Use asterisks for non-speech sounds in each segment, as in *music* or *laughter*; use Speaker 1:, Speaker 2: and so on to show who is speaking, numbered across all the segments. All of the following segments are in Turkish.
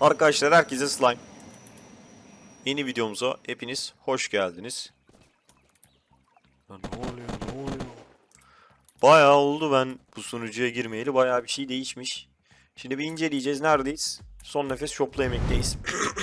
Speaker 1: Arkadaşlar herkese slime. Yeni videomuza hepiniz hoş geldiniz. Ya ne oluyor ne oluyor? Bayağı oldu ben bu sunucuya girmeyeli bayağı bir şey değişmiş. Şimdi bir inceleyeceğiz neredeyiz? Son nefes shopla emekteyiz.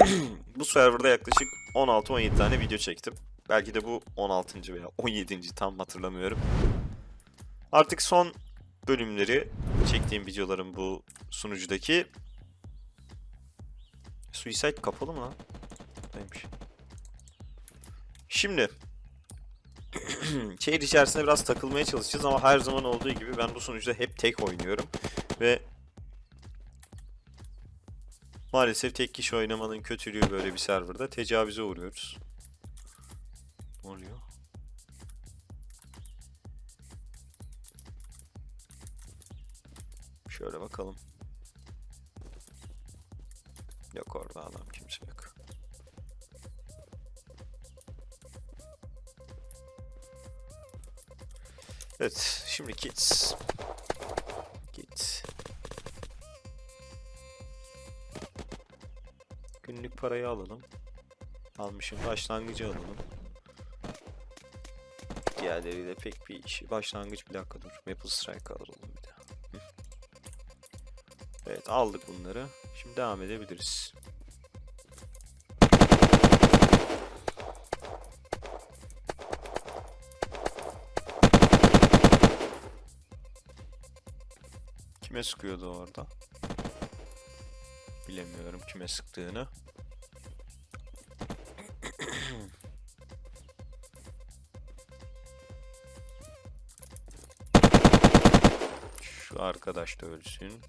Speaker 1: *coughs* bu serverda yaklaşık 16-17 tane video çektim. Belki de bu 16. veya 17. tam hatırlamıyorum. Artık son bölümleri çektiğim videoların bu sunucudaki Suicide kapalı mı lan? Buradaymış. Şimdi *clears throat* şehir içerisinde biraz takılmaya çalışacağız ama her zaman olduğu gibi ben bu sunucuda hep tek oynuyorum ve maalesef tek kişi oynamanın kötülüğü böyle bir serverda tecavüze uğruyoruz. Ne oluyor? Şöyle bakalım. Yok orada adam kimse yok. Evet, şimdi kids. Git. Günlük parayı alalım. Almışım. Başlangıcı alalım. Diğerleriyle pek bir işi. Başlangıç bir dakika dur. Maple Strike alalım bir. Hı. Evet aldık bunları. Şimdi devam edebiliriz. Kime sıkıyordu orada? Bilemiyorum kime sıktığını. *clears throat* Şu arkadaş da ölsün.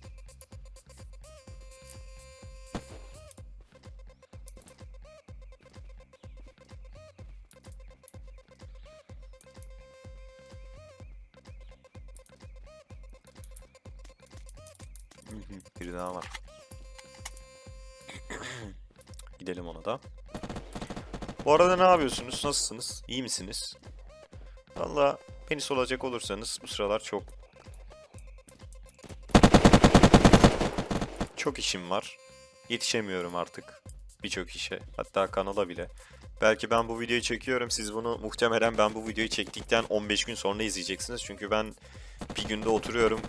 Speaker 1: Biri daha var. Gidelim ona da. Bu arada ne yapıyorsunuz? Nasılsınız? İyi misiniz? Valla beni soracak olursanız bu sıralar çok çok işim var. Yetişemiyorum artık birçok işe. Hatta kanala bile. Belki ben bu videoyu çekiyorum. Siz bunu muhtemelen ben bu videoyu çektikten 15 gün sonra izleyeceksiniz. Çünkü ben bir günde oturuyorum.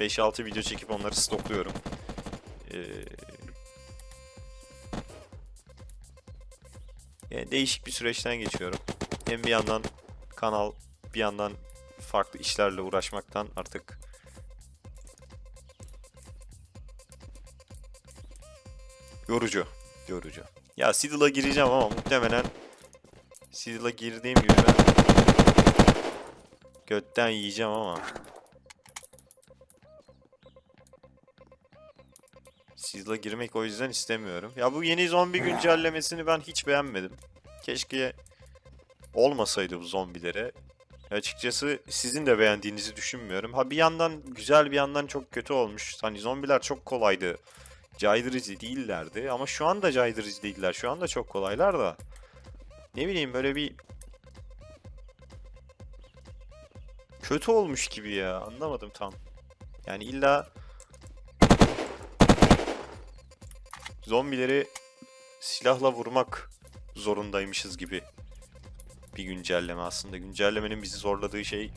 Speaker 1: 5-6 video çekip onları stokluyorum. Ee, yani değişik bir süreçten geçiyorum. Hem bir yandan kanal, bir yandan farklı işlerle uğraşmaktan artık yorucu. Yorucu. Ya Sidle'a gireceğim ama muhtemelen Sidle'a girdiğim gibi ben götten yiyeceğim ama Sidle'a girmek o yüzden istemiyorum. Ya bu yeni zombi güncellemesini ben hiç beğenmedim. Keşke olmasaydı bu zombilere. Açıkçası sizin de beğendiğinizi düşünmüyorum. Ha bir yandan güzel bir yandan çok kötü olmuş. Hani zombiler çok kolaydı. Caydırıcı değillerdi ama şu anda caydırıcı değiller. Şu anda çok kolaylar da. Ne bileyim böyle bir kötü olmuş gibi ya. Anlamadım tam. Yani illa zombileri silahla vurmak zorundaymışız gibi bir güncelleme aslında. Güncellemenin bizi zorladığı şey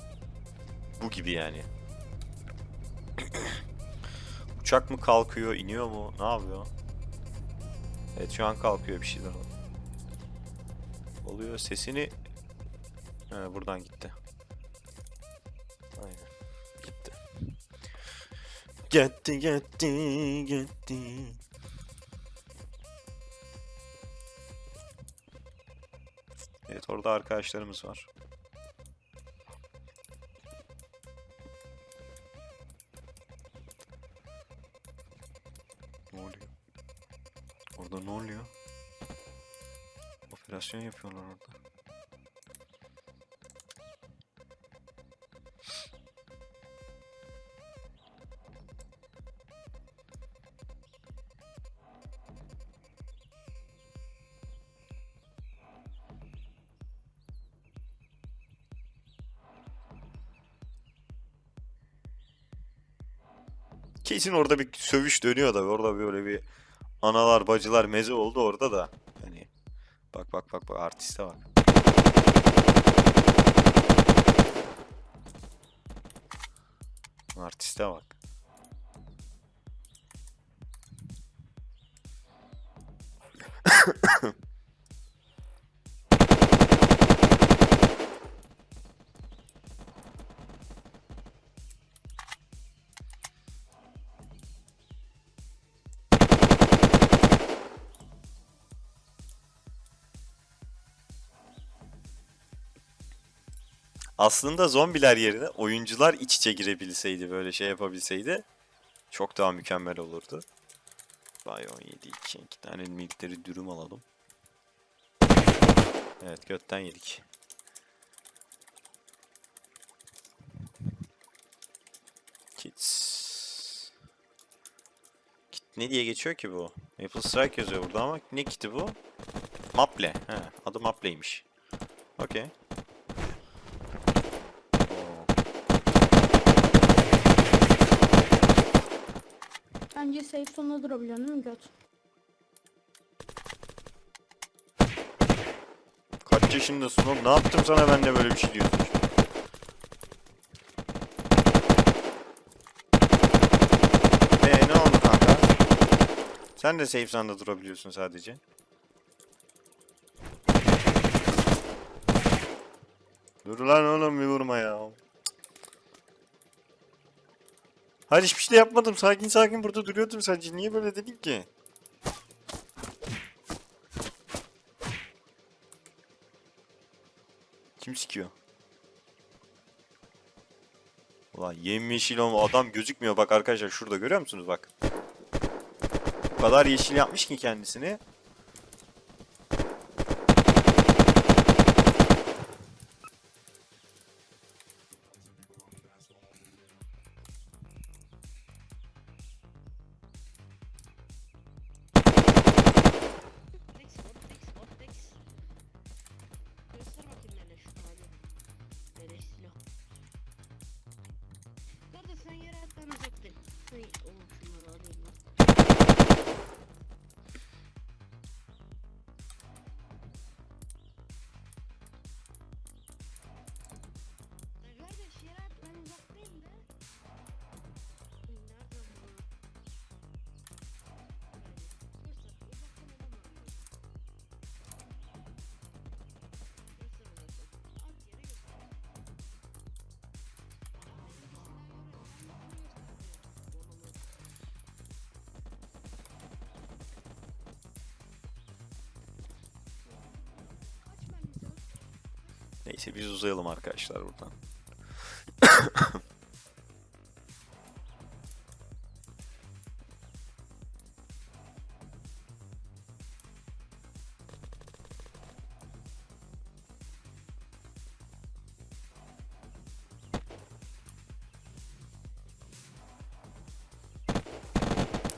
Speaker 1: bu gibi yani. *clears throat* Uçak mı kalkıyor, iniyor mu, ne yapıyor? Evet şu an kalkıyor bir şeyler oluyor. Sesini... He, buradan gitti. Aynen. Gitti. Gitti, gitti, gitti. Orada arkadaşlarımız var. Ne oluyor? Orada ne oluyor? Operasyon yapıyorlar orada. Kesin orada bir sövüş dönüyor da orada böyle bir analar bacılar meze oldu orada da. Hani bak bak bak bak artiste bak. Artiste bak. *laughs* Aslında zombiler yerine oyuncular iç içe girebilseydi böyle şey yapabilseydi çok daha mükemmel olurdu. Vay 17 2 iki tane milkleri dürüm alalım. Evet götten yedik. Kits. Kit ne diye geçiyor ki bu? Maple Strike yazıyor burada ama ne kiti bu? Maple. He, adı Maple'ymiş. Okey. Oo.
Speaker 2: Bence safe sonuna durabiliyorsun değil mi göt?
Speaker 1: Kaç yaşındasın oğlum? Ne yaptım sana ben de böyle bir şey diyorsun? Ee ne oldu? Sen de safe zone'da durabiliyorsun sadece. Dur lan oğlum bir vurma ya. Hayır hiçbir şey yapmadım. Sakin sakin burada duruyordum sadece. Niye böyle dedin ki? Kim sikiyor? Ulan yemyeşil ama adam gözükmüyor bak arkadaşlar şurada görüyor musunuz bak. O kadar yeşil yapmış ki kendisini.
Speaker 3: Oğlum şunları alayım.
Speaker 1: Neyse biz uzayalım arkadaşlar buradan.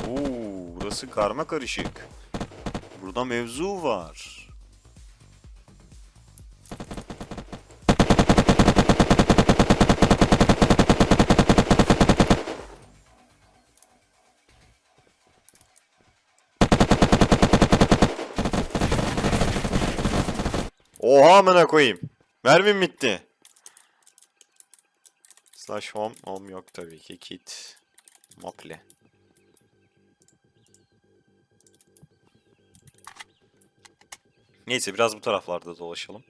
Speaker 1: Oo, burası karma karışık. Burada mevzu var. Oha amına koyayım. Mermim bitti. Slash home. Home yok tabii ki. Kit. Mokle. Neyse biraz bu taraflarda dolaşalım.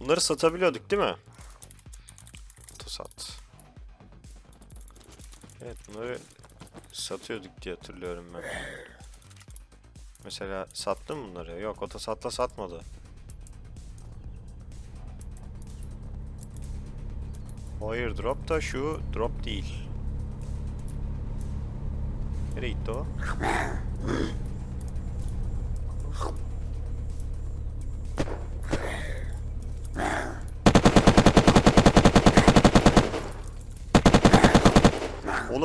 Speaker 1: Bunları satabiliyorduk değil mi? Otosat. Evet bunları satıyorduk diye hatırlıyorum ben. Mesela sattın mı bunları? Yok otosatla satmadı. Hayır drop da şu drop değil. Nereye gitti o?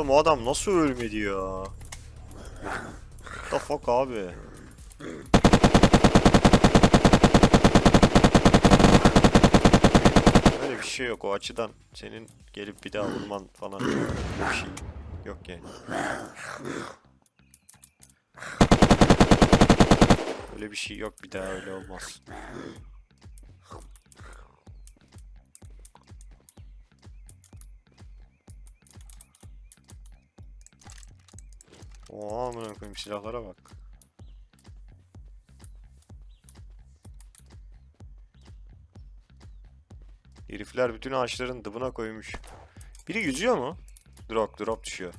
Speaker 1: Oğlum o adam nasıl ölmedi ya? The fuck abi? Öyle bir şey yok o açıdan senin gelip bir daha vurman falan bir şey yok yani. Öyle bir şey yok bir daha öyle olmaz. Oha amına koyayım silahlara bak. Herifler bütün ağaçların dibine koymuş. Biri yüzüyor mu? Drop, drop düşüyor.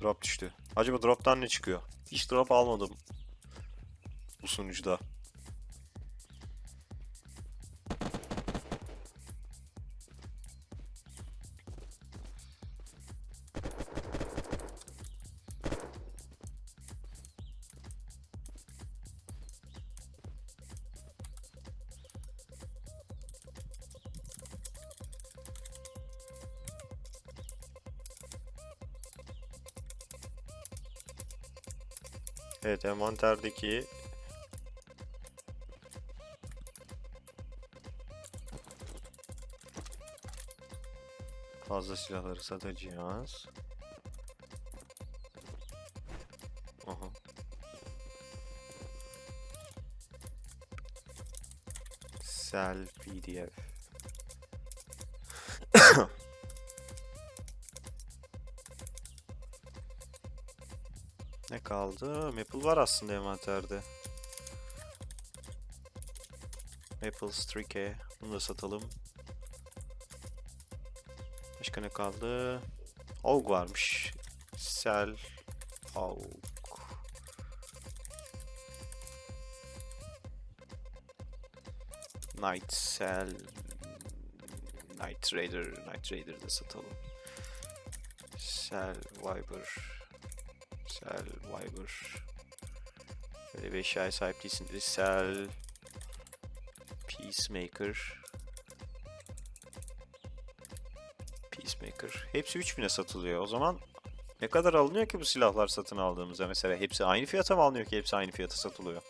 Speaker 1: Drop düştü. Acaba drop'tan ne çıkıyor? Hiç drop almadım. Bu sunucuda. Evet envanterdeki fazla silahları satacağız. Aha. Sell PDF. Ne kaldı? Maple var aslında envanterde. Maple Strike. Bunu da satalım. Başka ne kaldı? Aug varmış. Sell. Aug. Night Sell. Night Raider. Night Raider da satalım. Sell Viber. Sell Viber. Böyle bir eşyaya sahip değilsin. Sell Peacemaker. Peacemaker. Hepsi 3000'e satılıyor. O zaman ne kadar alınıyor ki bu silahlar satın aldığımızda? Mesela hepsi aynı fiyata mı alınıyor ki hepsi aynı fiyata satılıyor?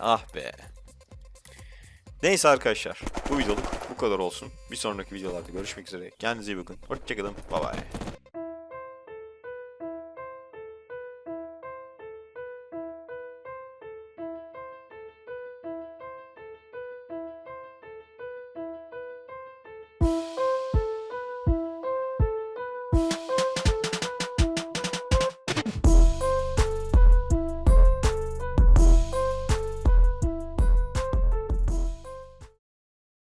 Speaker 1: Ah be. Neyse arkadaşlar, bu videoluk bu kadar olsun. Bir sonraki videolarda görüşmek üzere. Kendinize iyi bakın. Hoşçakalın. Bye bye.